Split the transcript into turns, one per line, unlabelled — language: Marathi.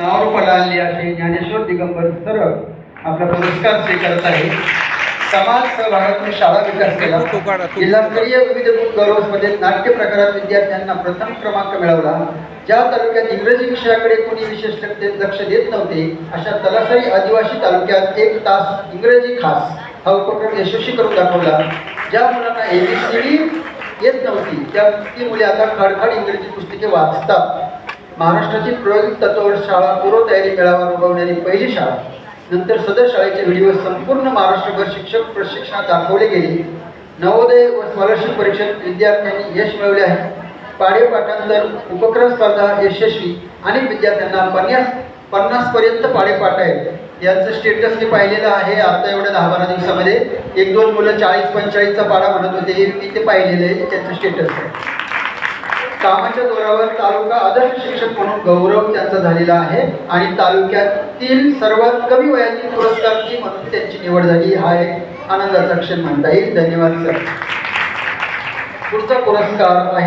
नावारूपाला आणले असे ज्ञानेश्वर दिगंबर सर आपला पुरस्कार स्वीकारत आहे समाज सहभागातून शाळा विकास केला. जिल्हास्तरीय विविध गुण गौरव स्पर्धेत नाट्य प्रकारात विद्यार्थ्यांना प्रथम क्रमांक मिळवला. ज्या तालुक्यात इंग्रजी विषयाकडे कोणी विशेष लक्ष- लक्ष देत नव्हते अशा तलासरी आदिवासी तालुक्यात एक तास इंग्रजी खास हा उपक्रम यशस्वी करून दाखवला. ज्या मुलांना एबीसीडी येत नव्हती त्या ती मुले आता खडखड इंग्रजी पुस्तके वाचतात. महाराष्ट्रातील प्रयोगिक तत्वावर शाळा पूर्वतयारी मेळावा अनुभवणारी पहिली शाळा. नंतर सदर शाळेचे व्हिडिओ संपूर्ण महाराष्ट्रभर शिक्षक प्रशिक्षणात दाखवले गेले. नवोदय व स्कॉलरशिप परीक्षेत विद्यार्थ्यांनी यश मिळवले आहे. पाढे पाठांतर उपक्रम स्पर्धा यशस्वी अनेक विद्यार्थ्यांना पन्नास पन्नास पर्यंत पाडेपाठ आहेत यांचं स्टेटस मी पाहिलेलं आहे आता एवढ्या दहा बारा दिवसामध्ये. एक दोन मुलं चाळीस पंचेचाळीसचा पाडा म्हणत होते हे मी ते पाहिलेलं आहे त्यांचं स्टेटस आहे. कामाच्या जोरावर तालुका आदर्श शिक्षक म्हणून गौरव त्यांचा झालेला आहे. आणि तालुक्यातील सर्वात कमी वयातील पुरस्कारची म्हणून त्यांची निवड झाली. हा एक आनंदाचा क्षण म्हणता येईल. धन्यवाद सर. पुढचा पुरस्कार आहे